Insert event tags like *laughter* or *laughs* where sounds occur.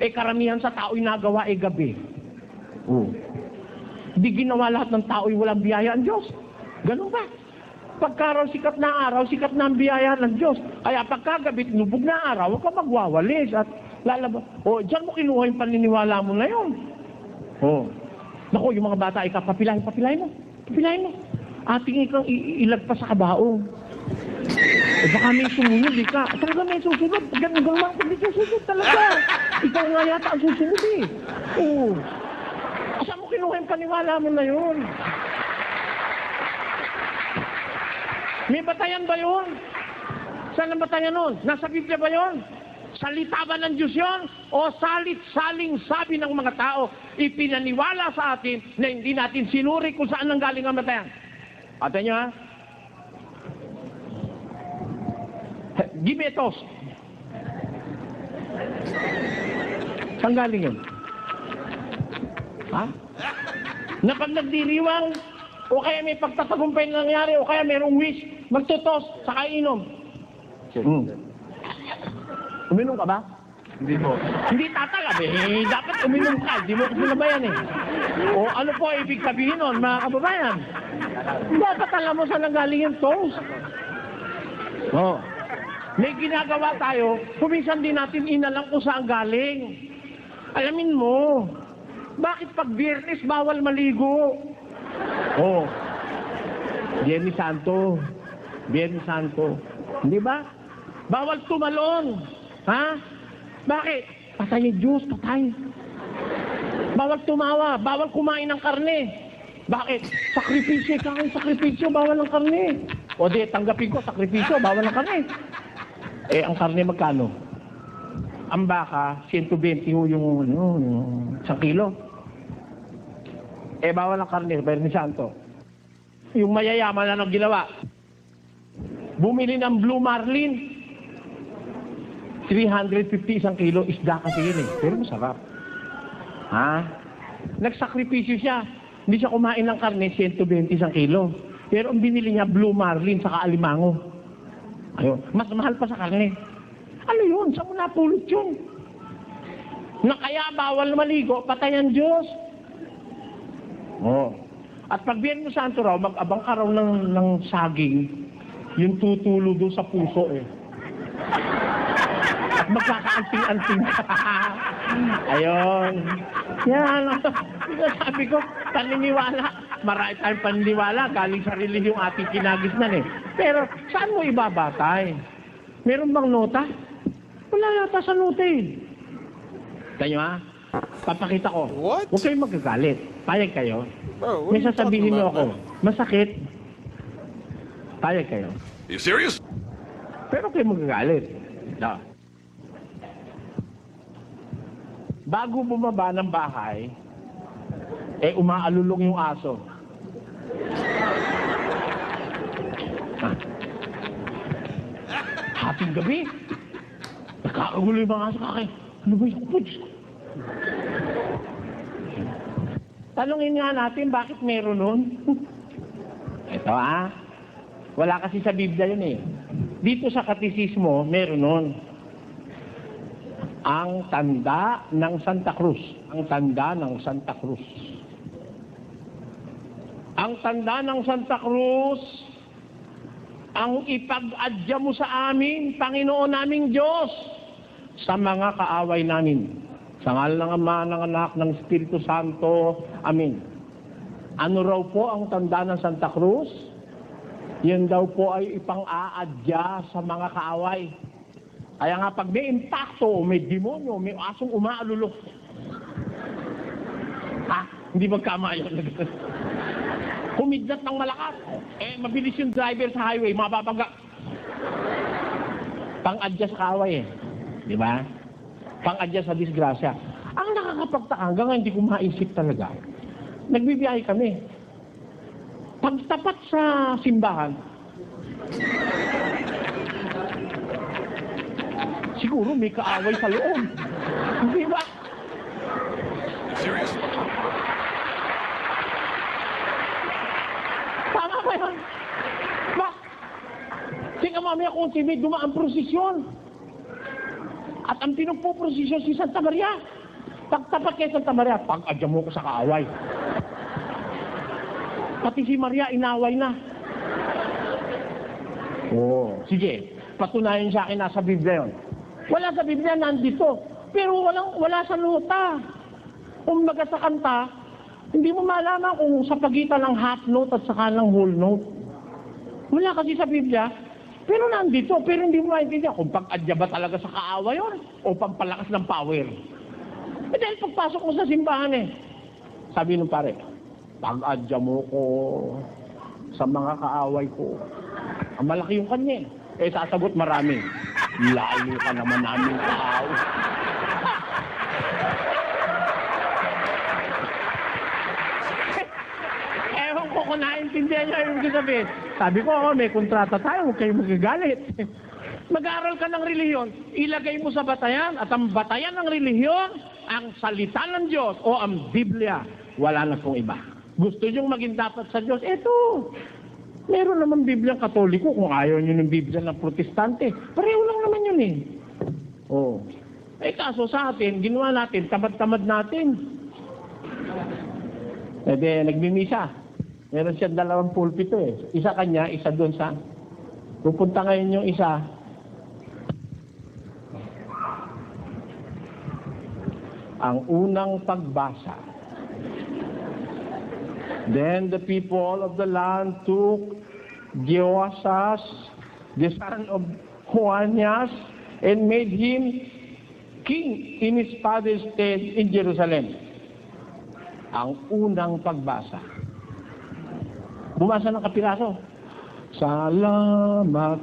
Eh karamihan sa tao'y nagawa eh gabi. Oh. Di ginawa lahat ng tao'y walang biyaya ang Diyos. Ganun ba? Pagka raw sikat na araw, sikat na ang biyaya ng Diyos. Kaya pagkagabi, nubog na araw, huwag ka magwawalis at lalabas. O, dyan mo kinuha yung paniniwala mo na yun. Oh. Naku, yung mga bata, ikaw, papilahin, papilahin mo. Papilahin mo. Ating ikang ilagpas sa kabaong. Eh, baka may sumunod, di ka. Talaga may susunod. Ganun gawa, hindi susunod talaga. *laughs* Ikaw nga yata ang susunod eh. Oo. Saan mo kinuha yung paniwala mo na yun? May batayan ba yun? Saan ang batayan nun? Nasa Biblia ba yun? Salita ba ng Diyos yun? O salit-saling sabi ng mga tao, ipinaniwala sa atin na hindi natin sinuri kung saan nanggaling ang batayan? Ate nyo ha? Give. Saan galing yun? Ha? Na pag nagdiriwang, o kaya may pagtatagumpay na nangyari, o kaya mayroong wish, magtutos, saka inom. Hmm. Uminom ka ba? Hindi po. Hindi tatalab eh. Dapat uminom ka. Hindi mo kasi nabayan eh. O ano po ibig sabihin nun, mga kababayan? Dapat alam mo saan nanggaling yung toast. Oh. May ginagawa tayo, kuminsan din natin inalang kung saan galing. Alamin mo, bakit pag biyernes bawal maligo? Oh. Biyernes Santo. Biyernes Santo. Hindi ba? Bawal tumalon. Ha? Bakit? Patay yung Diyos, patay. Bawal tumawa, bawal kumain ng karne. Bakit? Sakripisyo, kain sakripisyo, bawal ng karne. O di, tanggapin ko, sakripisyo, bawal ng karne. Eh, ang karne magkano? Ang baka, 120 ho yung, ano, yung isang kilo. Eh, bawal ng karne, Bernie Santo. Yung mayayaman na nang ginawa. Bumili ng Blue Marlin, 350 isang kilo, isda kasi yun eh. Pero masarap. Ha? Nagsakripisyo siya. Hindi siya kumain ng karne, 120 isang kilo. Pero ang binili niya, blue marlin, saka alimango. Ayun. Mas mahal pa sa karne. Ano yun? Saan mo napulot yun? Na kaya bawal maligo, patay ang Diyos. Oh. At pag Biyernes Santo raw, mag-abang ka raw ng, ng saging, yung tutulo doon sa puso eh at magkakaanting-anting ka. *laughs* Ayun. Yan. *laughs* Sabi ko, paniniwala. Marami tayong paniniwala. Galing sa relihiyon ating kinagisnan eh. Pero saan mo ibabatay? Meron bang nota? Wala yata sa nota eh. Tayo ha? Papakita ko. What? Huwag kayong magagalit. Payag kayo. Bro, May are sasabihin about, ako. man? Masakit. Payag kayo. You serious? Pero kayo magagalit. No. Bago bumaba ng bahay, eh umaalulong yung aso. Hating gabi. Nakakagulo yung mga aso kakay. Ano ba yung Diyos ko? Tanungin nga natin bakit meron nun. Ito ah. Wala kasi sa Biblia yun eh. Dito sa katisismo, meron nun. Ang tanda ng Santa Cruz. Ang tanda ng Santa Cruz. Ang tanda ng Santa Cruz, ang ipag-adya mo sa amin, Panginoon naming Diyos, sa mga kaaway namin. Sa ngal ng Ama, ng Anak, ng Espiritu Santo. Amin. Ano raw po ang tanda ng Santa Cruz? Yan daw po ay ipang-aadya sa mga kaaway. Kaya nga pag may impacto, may demonyo, may asong umaalulok. Ha? Hindi magkama yun. *laughs* Kumidlat ng malakas. Eh, mabilis yung driver sa highway, mapapaga. Pang-adya sa kaaway eh. Di ba? Pang-adya sa disgrasya. Ang nakakapagtaka, hanggang ngayon hindi ko maisip talaga. Nagbibiyahe kami. Pagtapat sa simbahan, siguro may kaaway sa loob. Di ba? Serious? Tama ba? Tingnan mamaya kung may dumaan prosesyon. At ang pinagpuprosesyon si Santa Maria. Pagtapat kay Santa Maria, pag-adya mo ko sa kaaway. Pati si Maria, inaway na. Oo. Sige, patunayan sa akin nasa Biblia yun. Wala sa Biblia, nandito. Pero walang, wala sa nota. Kung baga sa kanta, hindi mo malaman kung sa pagitan ng half note at saka ng whole note. Wala kasi sa Biblia. Pero nandito, pero hindi mo maintindihan kung pag-adya ba talaga sa kaawa yun o pampalakas ng power. Eh dahil pagpasok mo sa simbahan eh, sabi nung pare, pag-adya mo ko sa mga kaaway ko. Ang malaki yung kanya eh. Eh sasagot marami. Lalo ka naman namin kaaway. Ewan ko kung naintindihan niya yung sabihin. Sabi ko, oh, may kontrata tayo, huwag kayong magagalit. *laughs* Mag-aaral ka ng relihiyon, ilagay mo sa batayan, at ang batayan ng relihiyon, ang salita ng Diyos o ang Biblia. Wala na pong iba. Gusto niyong maging dapat sa Diyos, eto. Meron naman Biblia katoliko kung ayaw niyo ng Biblia ng protestante. Pareho lang naman yun eh. Oh. Eh kaso sa atin, ginawa natin, tamad-tamad natin. Eh di, nagmimisa. Meron siya dalawang pulpito eh. Isa kanya, isa doon sa... Pupunta ngayon yung isa. Ang unang pagbasa. Then the people of the land took Jehoshaphat, the son of Juanias, and made him king in his father's stead in Jerusalem. Ang unang pagbasa. Bumasa ng kapiraso. Salamat